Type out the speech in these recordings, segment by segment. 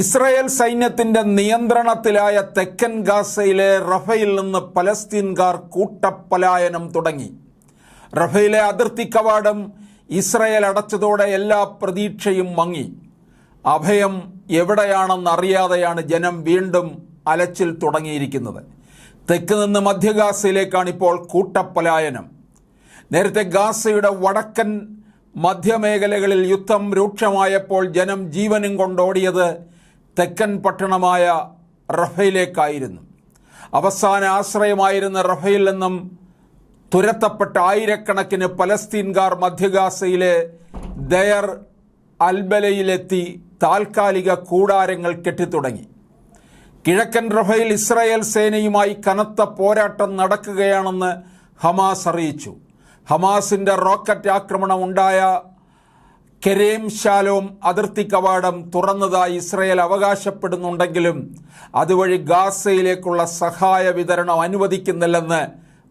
Israel സൈന്യത്തിന്റെ നിയന്ത്രണത്തിലായ തെക്കൻ ഗാസയിലെ റഫയിൽ നിന്ന് പലസ്തീൻകാർ കൂട്ടപ്പലായനം തുടങ്ങി. റഫയിലെ അതിർത്തി കവാടം ഇസ്രായേൽ അടച്ചതോടെ എല്ലാ പ്രതീക്ഷയും മങ്ങി. അഭയം എവിടെയാണെന്നറിയാതെയാണ് ജനം വീണ്ടും അലച്ചിൽ തുടങ്ങിയിരിക്കുന്നത്. തെക്ക് നിന്ന് മധ്യഗാസയിലേക്കാണ് ഇപ്പോൾ കൂട്ടപ്പലായനം. നേരത്തെ ഗാസയുടെ വടക്കൻ മധ്യമേഖലകളിൽ യുദ്ധം രൂക്ഷമായപ്പോൾ ജനം ജീവനും കൊണ്ടോടിയത് തെക്കൻ പട്ടണമായ റഫയിലേക്കായിരുന്നു. അവസാന ആശ്രയമായിരുന്ന റഫയിൽ നിന്നും തുരത്തപ്പെട്ട ആയിരക്കണക്കിന് പലസ്തീൻകാർ മധ്യഗാസയിലെ ദയർ അൽബലയിലെത്തി താൽക്കാലിക കൂടാരങ്ങൾ കെട്ടിത്തുടങ്ങി. കിഴക്കൻ റഫയിൽ ഇസ്രായേൽ സേനയുമായി കനത്ത പോരാട്ടം നടക്കുകയാണെന്ന് ഹമാസ് അറിയിച്ചു. ഹമാസിന്റെ റോക്കറ്റ് ആക്രമണം ഉണ്ടായ കെരേം ശാലോം അതിർത്തി കവാടം തുറന്നതായി ഇസ്രയേൽ അവകാശപ്പെടുന്നുണ്ടെങ്കിലും അതുവഴി ഗാസയിലേക്കുള്ള സഹായ വിതരണം അനുവദിക്കുന്നില്ലെന്ന്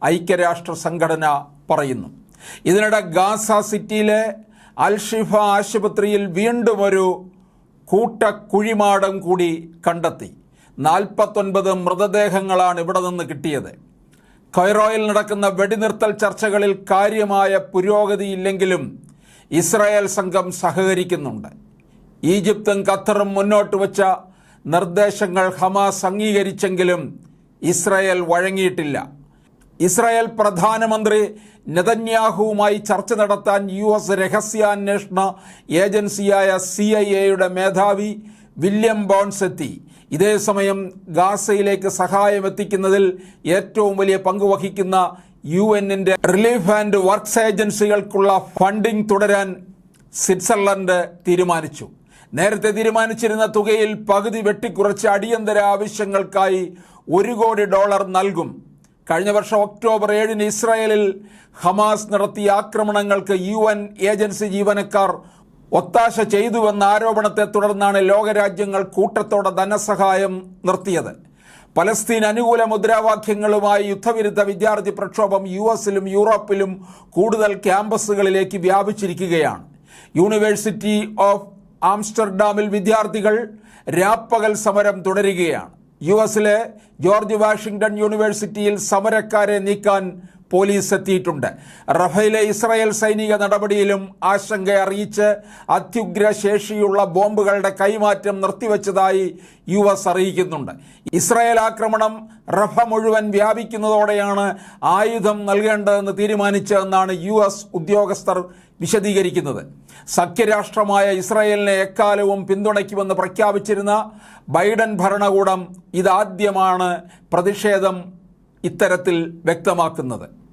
ഐക്യരാഷ്ട്ര സംഘടന പറയുന്നു. ഇതിനിടെ ഗാസ സിറ്റിയിലെ അൽഷിഫ ആശുപത്രിയിൽ വീണ്ടും ഒരു കൂട്ടക്കുഴിമാടം കൂടി കണ്ടെത്തി. നാൽപ്പത്തൊൻപത് മൃതദേഹങ്ങളാണ് ഇവിടെ നിന്ന് കിട്ടിയത്. കൈറോയിൽ നടക്കുന്ന വെടിനിർത്തൽ ചർച്ചകളിൽ കാര്യമായ പുരോഗതിയില്ലെങ്കിലും ഇസ്രായേൽ സംഘം സഹകരിക്കുന്നുണ്ട്. ഈജിപ്തും ഖത്തറും മുന്നോട്ട് വച്ച നിർദ്ദേശങ്ങൾ ഹമാസ് അംഗീകരിച്ചെങ്കിലും ഇസ്രായേൽ വഴങ്ങിയിട്ടില്ല. ഇസ്രായേൽ പ്രധാനമന്ത്രി നെതന്യാഹുവുമായി ചർച്ച നടത്താൻ യു എസ് രഹസ്യാന്വേഷണ ഏജൻസിയായ സി ഐ എയുടെ മേധാവി വില്യം ബോൺസ് എത്തി ഇതേസമയം ഗാസയിലേക്ക് സഹായം എത്തിക്കുന്നതിൽ ഏറ്റവും വലിയ പങ്ക് വഹിക്കുന്ന യു എന്നിന്റെ റിലീഫ് ആൻഡ് വർക്ക്സ് ഏജൻസികൾക്കുള്ള ഫണ്ടിംഗ് തുടരാൻ സ്വിറ്റ്സർലൻഡ് തീരുമാനിച്ചു. നേരത്തെ തീരുമാനിച്ചിരുന്ന തുകയിൽ പകുതി വെട്ടിക്കുറച്ച് അടിയന്തര ആവശ്യങ്ങൾക്കായി ഒരു കോടി ഡോളർ നൽകും. കഴിഞ്ഞ വർഷം ഒക്ടോബർ ഏഴിന് ഇസ്രായേലിൽ ഹമാസ് നടത്തിയ ആക്രമണങ്ങൾക്ക് യു എൻ ഏജൻസി ജീവനക്കാർ ഒത്താശ ചെയ്തുവെന്ന ആരോപണത്തെ തുടർന്നാണ് ലോകരാജ്യങ്ങൾ കൂട്ടത്തോടെ ധനസഹായം നിർത്തിയത്. പലസ്തീൻ അനുകൂല മുദ്രാവാക്യങ്ങളുമായി യുദ്ധവിരുദ്ധ വിദ്യാർത്ഥി പ്രക്ഷോഭം യു എസിലും യൂറോപ്പിലും കൂടുതൽ ക്യാമ്പസുകളിലേക്ക് വ്യാപിച്ചിരിക്കുകയാണ്. യൂണിവേഴ്സിറ്റി ഓഫ് ആംസ്റ്റർഡാമിൽ വിദ്യാർത്ഥികൾ രാപ്പകൽ സമരം തുടരുകയാണ്. യു എസിലെ ജോർജ് വാഷിംഗ്ടൺ യൂണിവേഴ്സിറ്റിയിൽ സമരക്കാരെ നീക്കാൻ പോലീസ് എത്തിയിട്ടുണ്ട്. റഫയിലെ ഇസ്രായേൽ സൈനിക നടപടിയിലും ആശങ്ക അറിയിച്ച് അത്യുഗ്ര ശേഷിയുള്ള ബോംബുകളുടെ കൈമാറ്റം നിർത്തിവെച്ചതായി യു എസ് അറിയിക്കുന്നുണ്ട്. ഇസ്രായേൽ ആക്രമണം റഫ മുഴുവൻ വ്യാപിക്കുന്നതോടെയാണ് ആയുധം നൽകേണ്ടതെന്ന് തീരുമാനിച്ചതെന്നാണ് യു എസ് ഉദ്യോഗസ്ഥർ വിശദീകരിക്കുന്നത്. സഖ്യരാഷ്ട്രമായ ഇസ്രായേലിനെ എക്കാലവും പിന്തുണയ്ക്കുമെന്ന് പ്രഖ്യാപിച്ചിരുന്ന ബൈഡൻ ഭരണകൂടം ഇതാദ്യമാണ് പ്രതിഷേധം ഇത്തരത്തിൽ വ്യക്തമാക്കുന്നത്.